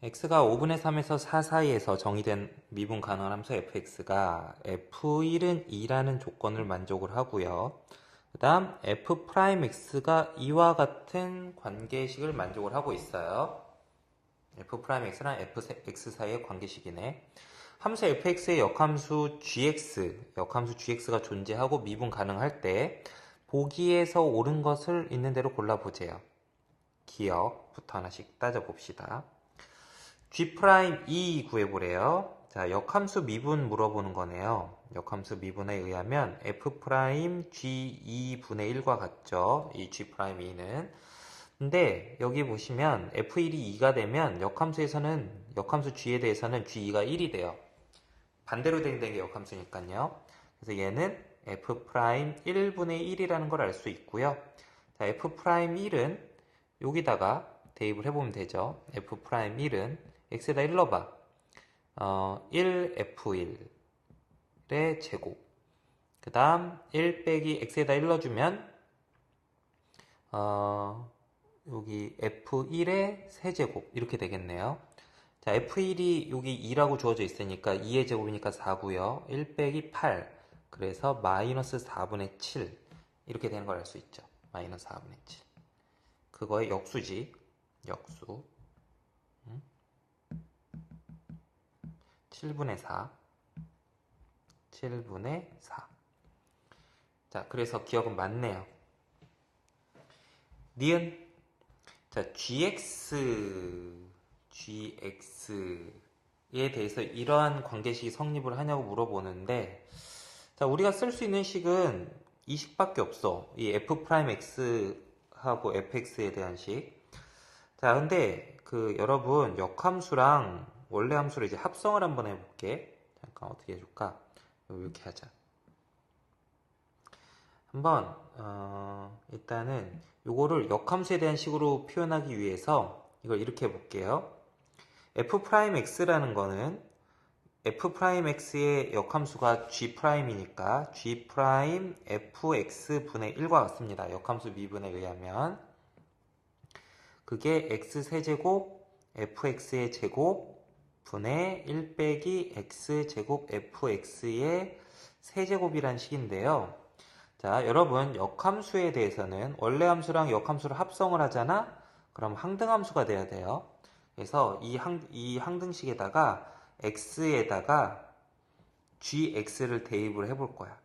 x가 5분의 3에서 4 사이에서 정의된 미분 가능한 함수 fx가 f1은 2라는 조건을 만족을 하고요. 그 다음 f'x가 이와 같은 관계식을 만족을 하고 있어요. f'x랑 fx 사이의 관계식이네. 함수 fx의 역함수 gx, 역함수 gx가 존재하고 미분 가능할 때 보기에서 옳은 것을 있는 대로 골라보세요. 기억부터 하나씩 따져봅시다. G'2 구해보래요. 자, 역함수 미분 물어보는 거네요. 역함수 미분에 의하면 F'G2분의 1과 같죠. 이 G'2는. 근데 여기 보시면 F1이 2가 되면 역함수에서는, 역함수 G에 대해서는 G2가 1이 돼요. 반대로 된게 역함수니까요. 그래서 얘는 F'1분의 1이라는 걸 알 수 있고요. 자, F'1은 여기다가 대입을 해보면 되죠. F'1은 x에다 1 넣어봐. 어, 1f1의 제곱. 그 다음 1 빼기 x에다 1 넣어주면 어, 여기 f1의 세제곱 이렇게 되겠네요. 자, f1이 여기 2라고 주어져 있으니까 2의 제곱이니까 4고요. 1 빼기 8. 그래서 마이너스 4분의 7 이렇게 되는 걸 알 수 있죠. 마이너스 4분의 7. 그거의 역수지. 역수. 7분의 4. 7분의 4. 자, 그래서 기억은 맞네요. 니은. 자, gx, gx에 대해서 이러한 관계식이 성립을 하냐고 물어보는데, 자, 우리가 쓸 수 있는 식은 이 식밖에 없어. 이 f'x하고 fx에 대한 식. 자, 근데 그 여러분 역함수랑 원래 함수를 이제 합성을 한번 해볼게. 잠깐 어떻게 해줄까? 이렇게 하자. 한번 어, 일단은 요거를 역함수에 대한 식으로 표현하기 위해서 이걸 이렇게 해볼게요. f'x라는 거는 f'x의 역함수가 g'이니까 g'fx분의 1과 같습니다. 역함수 미분에 의하면 그게 x세제곱 fx의 제곱 분의 1 빼기 x제곱 fx의 세제곱이란 식인데요. 자, 여러분 역함수에 대해서는 원래 함수랑 역함수를 합성을 하잖아? 그럼 항등함수가 돼야 돼요. 그래서 이, 항, 이 항등식에다가 x에다가 gx를 대입을 해볼 거야.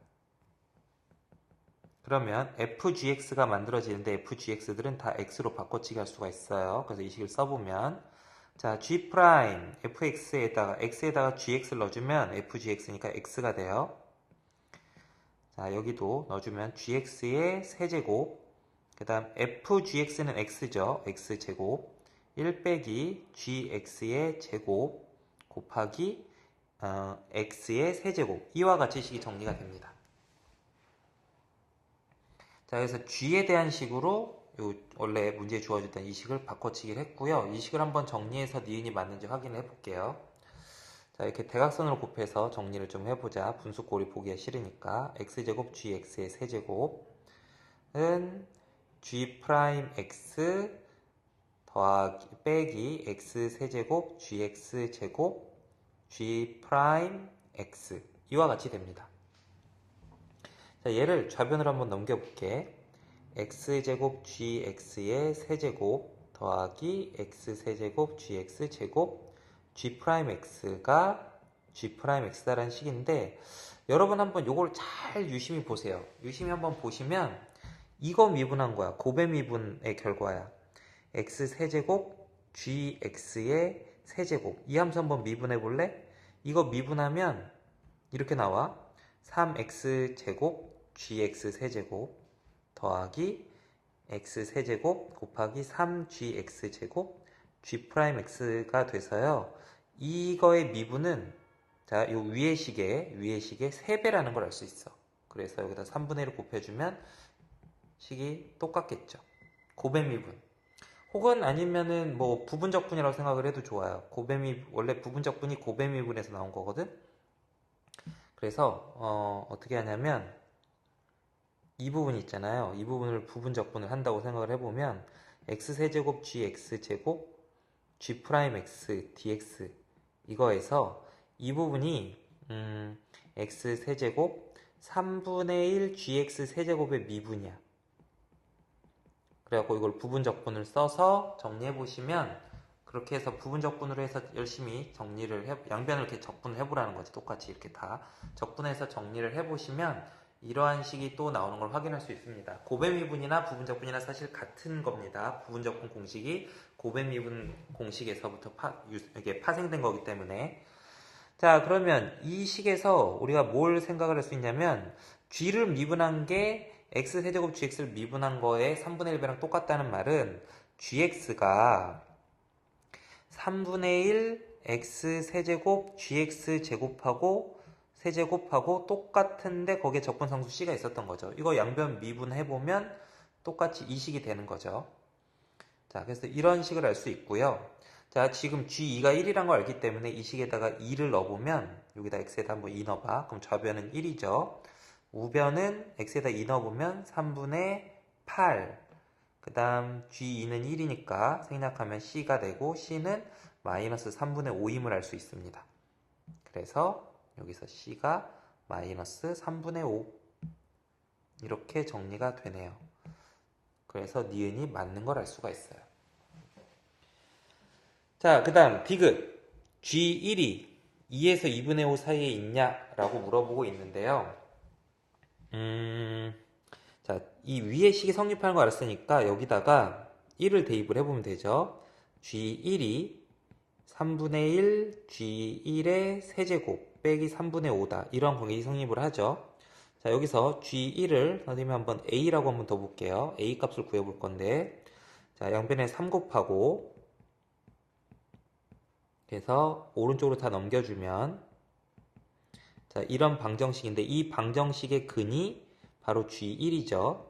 그러면 fgx가 만들어지는데 fgx들은 다 x로 바꿔치기 할 수가 있어요. 그래서 이 식을 써보면 자, G 프라임 fx에다가 x에다가 gx를 넣어주면 fgx니까 x가 돼요. 자, 여기도 넣어주면 gx의 세제곱 그 다음 fgx는 x죠. x제곱 1 빼기 gx의 제곱 곱하기 어, x의 세제곱 이와 같이 식이 정리가 됩니다. 자, 그래서 g에 대한 식으로 요 원래 문제에 주어졌던 이 식을 바꿔치기를 했고요. 이 식을 한번 정리해서 니은이 맞는지 확인을 해볼게요. 자 이렇게 대각선으로 곱해서 정리를 좀 해보자. 분수꼴이 보기가 싫으니까 x제곱 gx의 세제곱은 g'x 더하기 빼기 x 세제곱 gx 제곱 g'x 이와 같이 됩니다. 자 얘를 좌변으로 한번 넘겨볼게. X제곱 gx의 세제곱 더하기 x세제곱 gx제곱 g'x가 g'x다라는 식인데 여러분 한번 요걸 잘 유심히 보세요. 유심히 한번 보시면 이거 미분한 거야. 고배 미분의 결과야. x세제곱 gx의 세제곱 이 함수 한번 미분해 볼래? 이거 미분하면 이렇게 나와. 3x제곱 gx세제곱 더하기 x세제곱 곱하기 3gx제곱 g'x가 돼서요. 이거의 미분은 자, 요 위의 식의 위의 식의 3배라는 걸 알 수 있어. 그래서 여기다 3분의 1을 곱해주면 식이 똑같겠죠. 고배 미분. 혹은 아니면은 뭐 부분적 분이라고 생각을 해도 좋아요. 고배미 원래 부분적 분이 고배 미분에서 나온 거거든. 그래서 어, 어떻게 하냐면 이 부분 있잖아요. 이 부분을 부분적분을 한다고 생각을 해보면 x세제곱 gx제곱 g'x dx 이거에서 이 부분이 음, x 세제곱 3분의 1 gx 세제곱의 미분이야. 그래갖고 이걸 부분적분을 써서 정리해 보시면 그렇게 해서 부분적분으로 해서 열심히 정리를 해 양변을 이렇게 적분을 해보라는 거지 똑같이 이렇게 다 적분해서 정리를 해보시면 이러한 식이 또 나오는 걸 확인할 수 있습니다. 고배미분이나 부분적분이나 사실 같은 겁니다. 부분적분 공식이 고배미분 공식에서부터 파, 이게 파생된 거기 때문에 자 그러면 이 식에서 우리가 뭘 생각을 할 수 있냐면 g를 미분한 게 x세제곱 gx를 미분한 거에 3분의 1배랑 똑같다는 말은 gx가 3분의 1 x 세제곱 gx 제곱하고 세제 곱하고 똑같은데 거기에 적분상수 c가 있었던 거죠. 이거 양변 미분해보면 똑같이 이 식이 되는 거죠. 자, 그래서 이런 식을 알 수 있고요. 자, 지금 g2가 1이란 걸 알기 때문에 이 식에다가 2를 넣어보면 여기다 x에다 한번 2 넣어봐. 그럼 좌변은 1이죠. 우변은 x에다 2 넣어보면 3분의 8. 그 다음 g2는 1이니까 생략하면 c가 되고 c는 마이너스 3분의 5임을 알 수 있습니다. 그래서 여기서 c가 마이너스 3분의 5 이렇게 정리가 되네요. 그래서 니은이 맞는 걸 알 수가 있어요. 자, 그 다음 디귿 G1이 2에서 2분의 5 사이에 있냐라고 물어보고 있는데요. 음, 자, 이 위에 식이 성립하는 거 알았으니까 여기다가 1을 대입을 해보면 되죠. G1이 3분의 1 G1의 세제곱 빼기 3분의 5다. 이런 관계이 성립을 하죠. 자, 여기서 G1을 선생님이 한번 A라고 한번 더 볼게요. A 값을 구해볼 건데 자, 양변에 3 곱하고 그래서 오른쪽으로 다 넘겨주면 자, 이런 방정식인데 이 방정식의 근이 바로 G1이죠.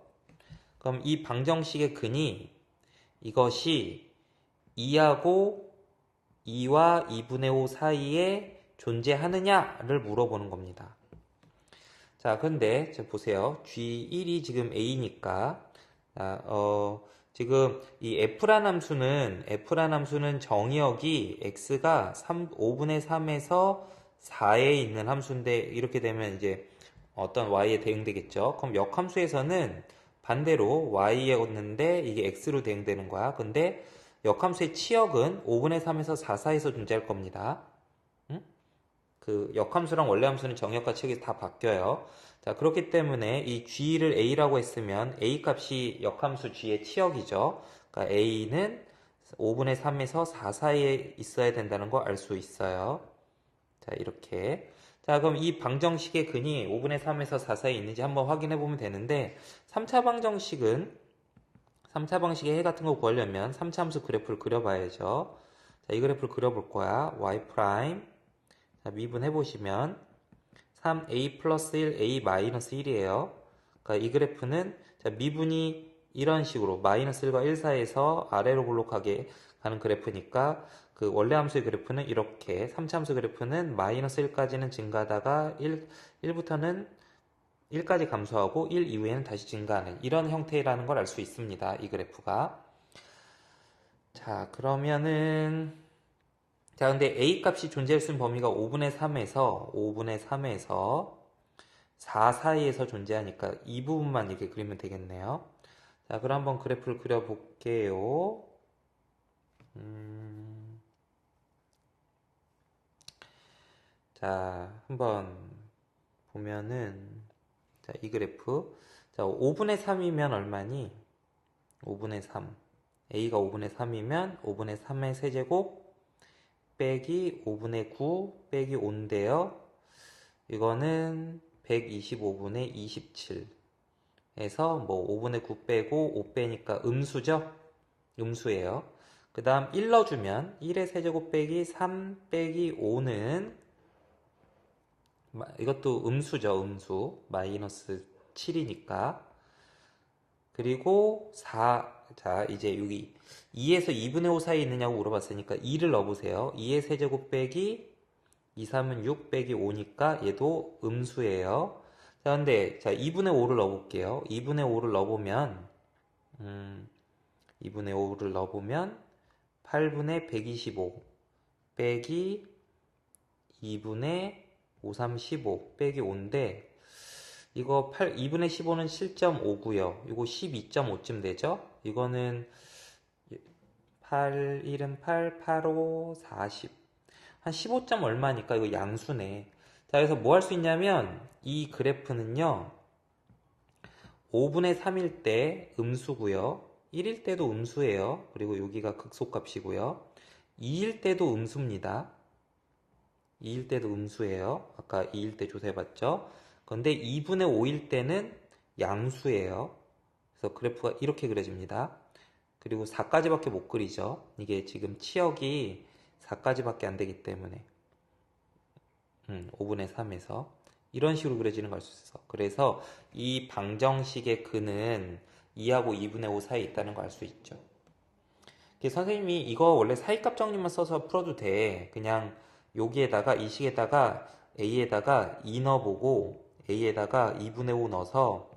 그럼 이 방정식의 근이 이것이 2하고 2와 2분의 5 사이에 존재하느냐를 물어보는 겁니다. 자, 근데 보세요. G1이 지금 A니까 아, 어, 지금 이 F란 함수는 F란 함수는 정의역이 X가 3, 5분의 3에서 4에 있는 함수인데 이렇게 되면 이제 어떤 y에 대응되겠죠. 그럼 역함수에서는 반대로 y였는데 이게 x로 대응되는 거야. 근데 역함수의 치역은 5분의 3에서 4 사이에서 존재할 겁니다. 응? 그 역함수랑 원래함수는 정역과 치역이 다 바뀌어요. 자 그렇기 때문에 이 g를 a라고 했으면 a 값이 역함수 g의 치역이죠. 그러니까 a는 5분의 3에서 4 사이에 있어야 된다는 거 알 수 있어요. 자, 이렇게. 자, 그럼 이 방정식의 근이 5분의 3에서 4 사이에 있는지 한번 확인해 보면 되는데, 3차 방정식은 3차 방식의 해 같은 거 구하려면 3차 함수 그래프를 그려봐야죠. 자, 이 그래프를 그려볼 거야. y 프라임. 자, 미분해 보시면 3a 플러스 1, a 마이너스 1이에요. 그러니까 이 그래프는 자, 미분이 이런 식으로 마이너스 1과 1 사이에서 아래로 볼록하게 가는 그래프니까 그 원래 함수의 그래프는 이렇게 3차 함수 그래프는 마이너스 1까지는 증가하다가 1, 1부터는 1까지 감소하고 1 이후에는 다시 증가하는 이런 형태라는 걸 알 수 있습니다. 이 그래프가. 자, 그러면은 자, 근데 A 값이 존재할 수 있는 범위가 5분의 3에서 5분의 3에서 4 사이에서 존재하니까 이 부분만 이렇게 그리면 되겠네요. 자, 그럼 한번 그래프를 그려볼게요. 음... 자, 한번 보면은 자, 이 그래프 자, 5분의 3이면 얼마니? 5분의 3 A가 5분의 3이면 5분의 3의 세제곱 빼기 5분의 9 빼기 5인데요. 이거는 125분의 27 에서 뭐 5분의 9 빼고 5 빼니까 음수죠? 음수예요. 그 다음 1 넣어주면 1의 세제곱 빼기 3 빼기 5는 이것도 음수죠, 음수. 마이너스 7이니까. 그리고 4, 자, 이제 여기 2에서 2분의 5 사이에 있느냐고 물어봤으니까 2를 넣어보세요. 2의 세제곱 빼기 2, 3은 6 빼기 5니까 얘도 음수예요. 자, 근데, 자, 2분의 5를 넣어볼게요. 2분의 5를 넣어보면, 음, 2분의 5를 넣어보면, 8분의 125 빼기 2분의 5, 3, 15 빼기 5인데 이거 8, 2분의 15는 7.5고요. 이거 12.5쯤 되죠? 이거는 8, 1은 8, 8, 5, 40. 한 15점 얼마니까 이거 양수네. 자, 그래서 뭐 할 수 있냐면 이 그래프는요. 5분의 3일 때 음수고요. 1일 때도 음수예요. 그리고 여기가 극소값이고요. 2일 때도 음수입니다. 2일 때도 음수예요. 아까 2일 때 조사해봤죠? 그런데 2분의 5일 때는 양수예요. 그래서 그래프가 이렇게 그려집니다. 그리고 4까지밖에 못 그리죠. 이게 지금 치역이 4까지밖에 안 되기 때문에 음, 5분의 3에서 이런 식으로 그려지는 걸 수 있어. 그래서 이 방정식의 근은 2하고 2분의 5 사이에 있다는 걸 알 수 있죠. 선생님이 이거 원래 사이값 정리만 써서 풀어도 돼. 그냥 여기에다가 이 식에다가 a에다가 2 넣어보고 a에다가 2분의 5 넣어서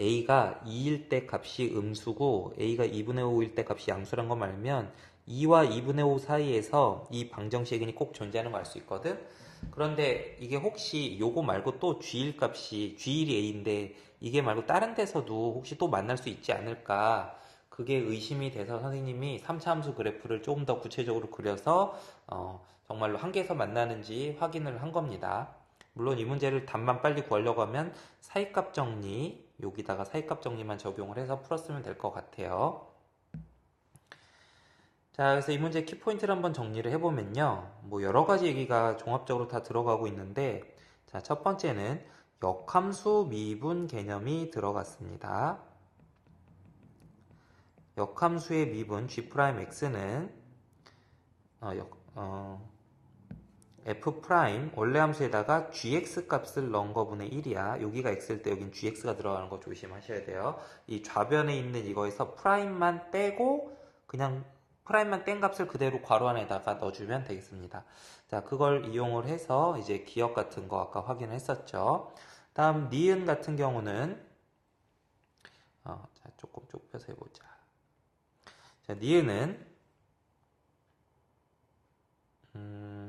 a가 2일 때 값이 음수고 a가 2분의 5일 때 값이 양수란 거 말면 2와 2분의 5 사이에서 이 방정식이 꼭 존재하는 걸 알 수 있거든. 그런데 이게 혹시 요거 말고 또 g일 값이 g일이 a인데 이게 말고 다른 데서도 혹시 또 만날 수 있지 않을까 그게 의심이 돼서 선생님이 3차 함수 그래프를 조금 더 구체적으로 그려서 어, 정말로 한 개에서 만나는지 확인을 한 겁니다. 물론 이 문제를 답만 빨리 구하려고 하면 사이값 정리 여기다가 사이값 정리만 적용을 해서 풀었으면 될 것 같아요. 자, 그래서 이 문제 키포인트를 한번 정리를 해보면요. 뭐 여러 가지 얘기가 종합적으로 다 들어가고 있는데, 자, 첫 번째는 역함수 미분 개념이 들어갔습니다. 역함수의 미분 g'x는 어, 역, 어, f 원래 함수에다가 gx 값을 넣은 거분의 1이야. 여기가 x일 때 여긴 gx가 들어가는 거 조심하셔야 돼요. 이 좌변에 있는 이거에서 프라임만 떼고 그냥 프라임만 뗀 값을 그대로 괄호 안에다가 넣어주면 되겠습니다. 자, 그걸 이용을 해서 이제 기억 같은 거 아까 확인을 했었죠. 다음 니은 같은 경우는 어, 자, 조금 좁혀서 해보자. 자, 니은은 음,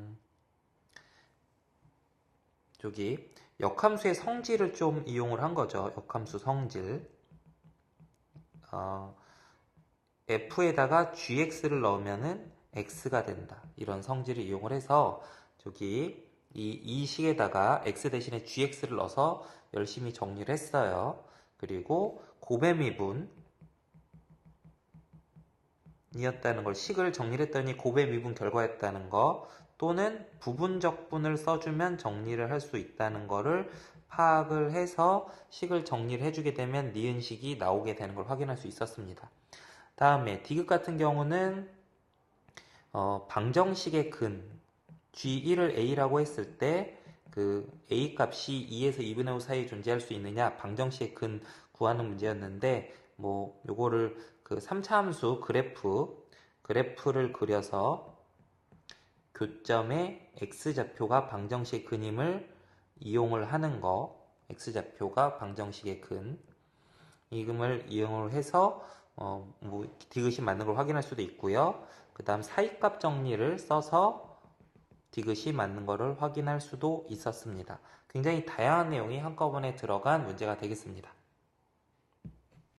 저기 역함수의 성질을 좀 이용을 한 거죠. 역함수 성질. 어, f에다가 gx를 넣으면은 x가 된다. 이런 성질을 이용을 해서 저기 이, 이 식에다가 x 대신에 gx를 넣어서 열심히 정리를 했어요. 그리고 고배미분 이었다는 걸 식을 정리를 했더니 고배 미분 결과였다는 거 또는 부분적분을 써주면 정리를 할 수 있다는 거를 파악을 해서 식을 정리를 해주게 되면 니은 식이 나오게 되는 걸 확인할 수 있었습니다. 다음에 디귿 같은 경우는 어, 방정식의 근 G1을 A라고 했을 때 그 A 값이 2에서 2분의 5 사이에 존재할 수 있느냐 방정식의 근 구하는 문제였는데 뭐 요거를 그 3차 함수 그래프 그래프를 그려서 교점의 x좌표가 방정식의 근임을 이용을 하는 거 x좌표가 방정식의 근 이금을 이용을 해서 어, 뭐 디귿이 맞는 걸 확인할 수도 있고요. 그 다음 사이값 정리를 써서 디귿이 맞는 것을 확인할 수도 있었습니다. 굉장히 다양한 내용이 한꺼번에 들어간 문제가 되겠습니다.